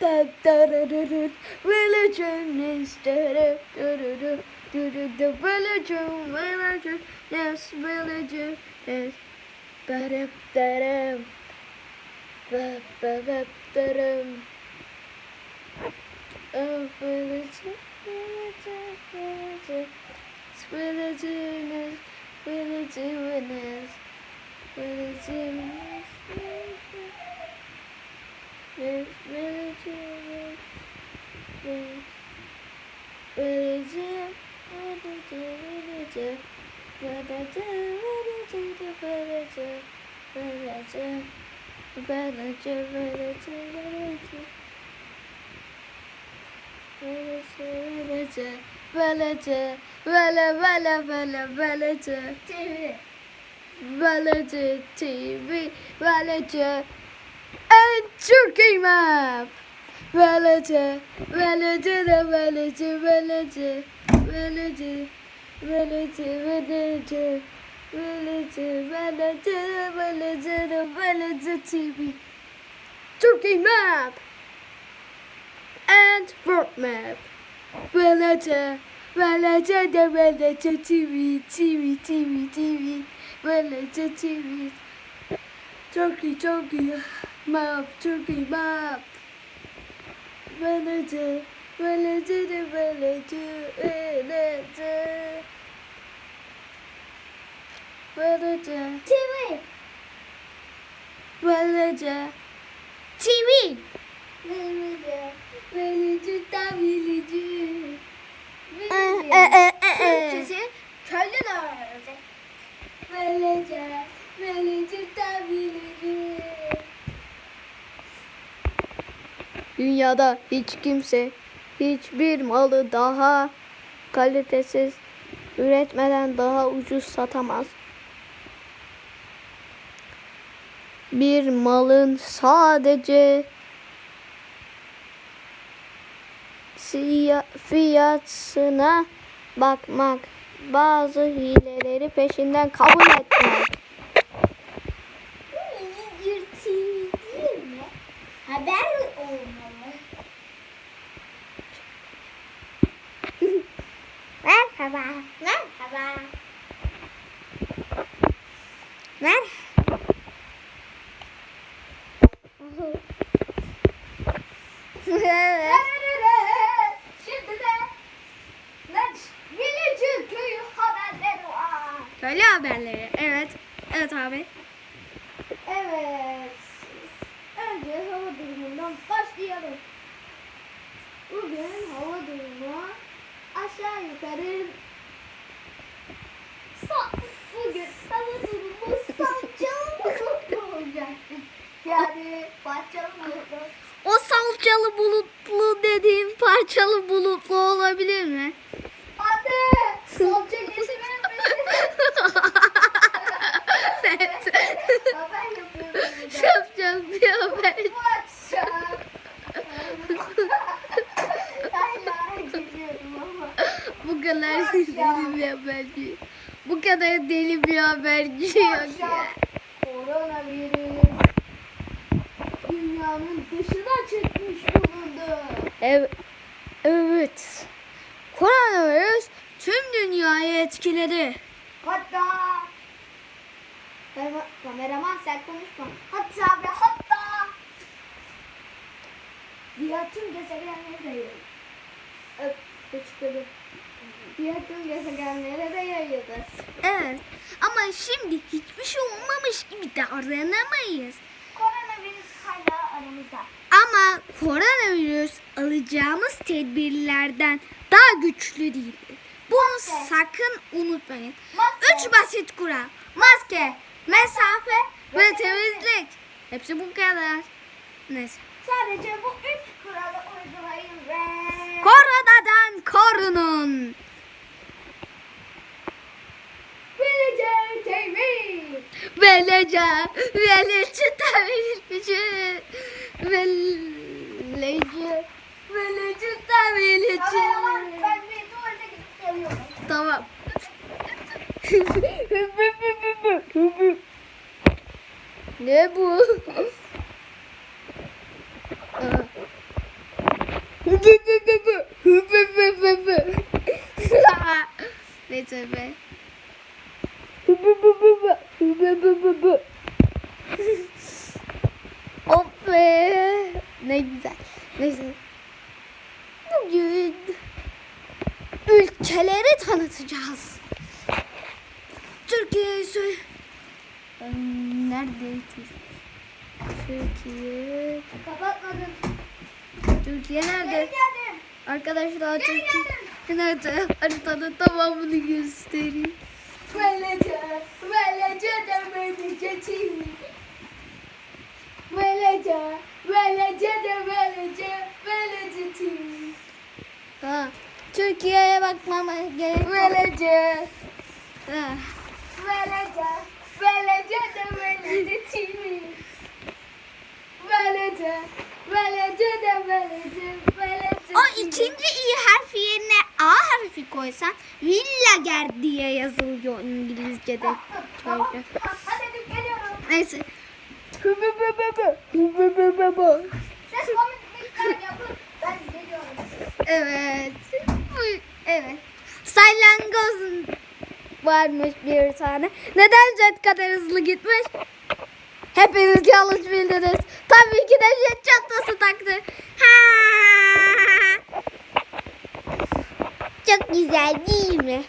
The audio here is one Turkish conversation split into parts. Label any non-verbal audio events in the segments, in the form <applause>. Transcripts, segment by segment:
Da da da da da, Religion is da da da da da da da da religion, religion, yes, religion is ba ba da da, Oh, religion, religion, religion, religion is, religion is, religion is, religion. is. Valentine, Valentine, Valentine, Valentine, Valentine, Valentine, TV，快乐解，TV，快乐解 and Turkey map. Velece, velece de velece, velece, velece, velece, velece. Velece, velece, velece de velece TV. Turkey map and world map. Velece, velece de velece TV, TV, TV, TV, velece TV. Turkey, Turkey map, Turkey map. Veledi, veledi de veledi, veledi. Veledi. TV. Veledi. TV. Veledi. Veledi da veledi. Veledi. Eh, eh, eh, Türkçesi köylü de öğrenecek. Veledi. Dünyada hiç kimse hiçbir malı daha kalitesiz üretmeden daha ucuz satamaz. Bir malın sadece fiyatına bakmak, bazı hileleri peşinden kabul etmek. Haber olmalı. Merhaba. Merhaba. Merhaba. evet. Şimdi de Village köyü haberleri var. Köylü haberleri. Evet. Evet abi. Evet. Önce hava durumundan başlayalım. Bugün hava durumu aşağı yukarı bir haberci. Bu kadar deli bir haberci yok ya. Koronavirüs dünyanın dışına çıkmış bulundu. Evet. Evet. Koronavirüs tüm dünyayı etkiledi. Hatta Kamera- kameraman sen konuşma. Hatta ve hatta diğer tüm gezegenlere de yayıldı. Öp, hıçkırık. Diğer tüm gezegenlere de yayıldı. Evet. Ama şimdi hiçbir şey olmamış gibi davranamayız. Koronavirüs hala aramızda. Ama koronavirüs alacağımız tedbirlerden daha güçlü değildir. Bunu Maske. sakın unutmayın. Maske. Üç basit kural. Maske, mesafe ve temizlik. Hepsi bu kadar. Neyse. Sadece bu üç kuralı uygulayın ve... Koronadan korunun. hoca velici tamirci velici velici tamirci Tamam ben bir tuvalete gidip. Tamam. <laughs> ne bu? Bugün ülkeleri tanıtacağız. Türkiye söyle. Neredeydi? Türkiye. Kapatmadın. Türkiye nerede? Arkadaşlar Türkiye. Nerede? Haritanın tamamını göstereyim. Böylece, böylece de böylece TV. Böylece, böylece de böylece, böylece. Ha. Türkiye'ye bakmama gerek yok. Böylece, Ha. böylece, böylece de böylece TV. Böylece, böylece de böylece, böylece O ikinci i harfi yerine a harfi koysan Villager diye yazılıyor İngilizce'de. Şöyle. Neyse. Ses komiklikler yapın, ben geliyorum. Evet. Salyangozun varmış bir tane. Neden jet kadar hızlı gitmiş? Hepiniz yanlış bildiniz. Tabii ki de jet çantası taktı. Ha! Çok güzel değil mi?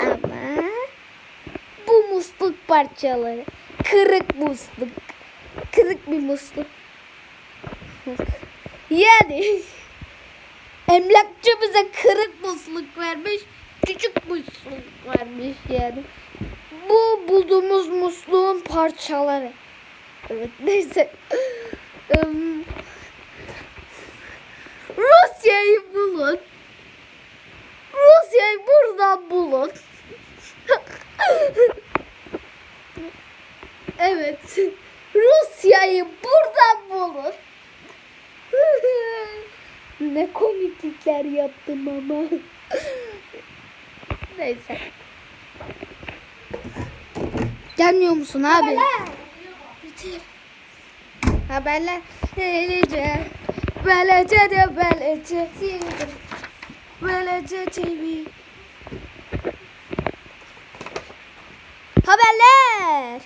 Ama bu musluk parçaları. Kırık musluk. Kırık bir musluk. Yani <laughs> emlakçı bize kırık musluk vermiş. Küçük musluk vermiş yani. Bu bulduğumuz musluğun parçaları. Evet neyse. Rusya'yı bulun. Rusya'yı buradan bulun. evet. Rusya'yı buradan bulun. ne komiklikler yaptım ama. Neyse. Gelmiyor musun abi? Bitir. Haberler. Böylece. Böylece de böylece. Böylece TV. Haberler.